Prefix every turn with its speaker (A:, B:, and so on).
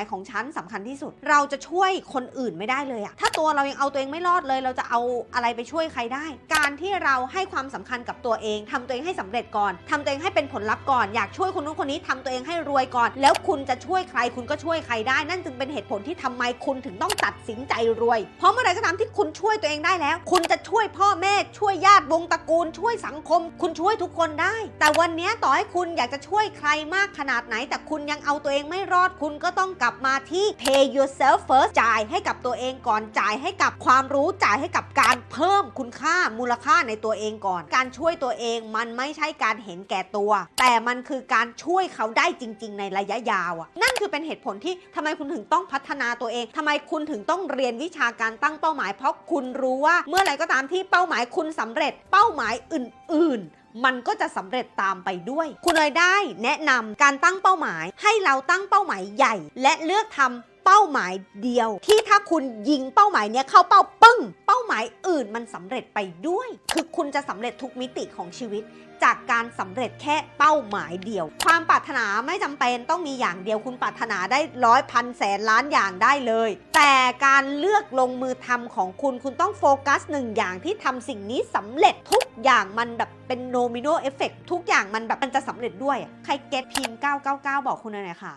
A: ายของฉันสำคัญที่สุด เราจะช่วยคนอื่นไม่ได้เลยอะถ้าตัวเรายังเอาตัวเองไม่รอดเลย เราจะเอาอะไรไปช่วยใครได้ การที่เราให้ความสำคัญกับตัวเองทำตัวเองให้สำเร็จก่อนทำตัวเองให้เป็นผลลัพธ์ก่อน อยากช่วยคนนู้นคนนี้ทำตัวเองให้รวยก่อน แล้วคุณจะช่วยใครคุณก็ช่วยใครได้ นั่นจึงเป็นเหตุผลที่ทำไมคุณถึงต้องตัดสินใจรวย เพราะเมื่อไรก็ตามที่คุณช่วยตัวเองได้แล้ว คุณจะช่วยพ่อแม่ช่วยญาติวงตระกูล ช่วยสังคม คุณช่วยทุกคนได้ แต่วันนี้ต่อให้คุณอยากจะช่วยใครมากขนาดไหน แต่คุณยังเอาตัวเองไม่รอดคุณก็ต้องกลับมาที่ pay yourself first จ่ายให้กับตัวเองก่อนจ่ายให้กับความรู้จ่ายให้กับการเพิ่มคุณค่ามูลค่าในตัวเองก่อน การช่วยตัวเองมันไม่ใช่การเห็นแก่ตัว แต่มันคือการช่วยเขาได้จริง ๆ ในระยะยาวอะนั่นคือเป็นเหตุผลที่ทำไมคุณถึงต้องพัฒนาตัวเองทำไมคุณถึงต้องเรียนวิชาการตั้งเป้าหมาย เพราะคุณรู้ว่าเมื่อไรก็ตามที่เป้าหมายคุณสำเร็จเป้าหมายอื่น ๆ มันก็จะสำเร็จตามไปด้วย คุณเลยได้แนะนำการตั้งเป้าหมาย ให้เราตั้งเป้าหมายใหญ่ และเลือกทำ เป้าหมายเดียว ที่ถ้าคุณยิงเป้าหมายเนี้ยเข้าเป้าปึ้ง เป้าหมายอื่นมันสำเร็จไปด้วย คือคุณจะสำเร็จทุกมิติของชีวิต จากการสำเร็จแค่เป้าหมายเดียว ความปรารถนาไม่จำเป็นต้องมีอย่างเดียว คุณปรารถนาได้ร้อยพันแสนล้านอย่างได้เลย แต่การเลือกลงมือทำของคุณคุณต้องโฟกัสหนึ่งอย่างที่ทำสิ่งนี้สำเร็จทุกอย่างมันแบบเป็นโนมิโนเอฟเฟกทุกอย่างมันแบบมันจะสำเร็จด้วย ใครเก็ตพิมพ์999 บอกคุณหน่อยค่ะ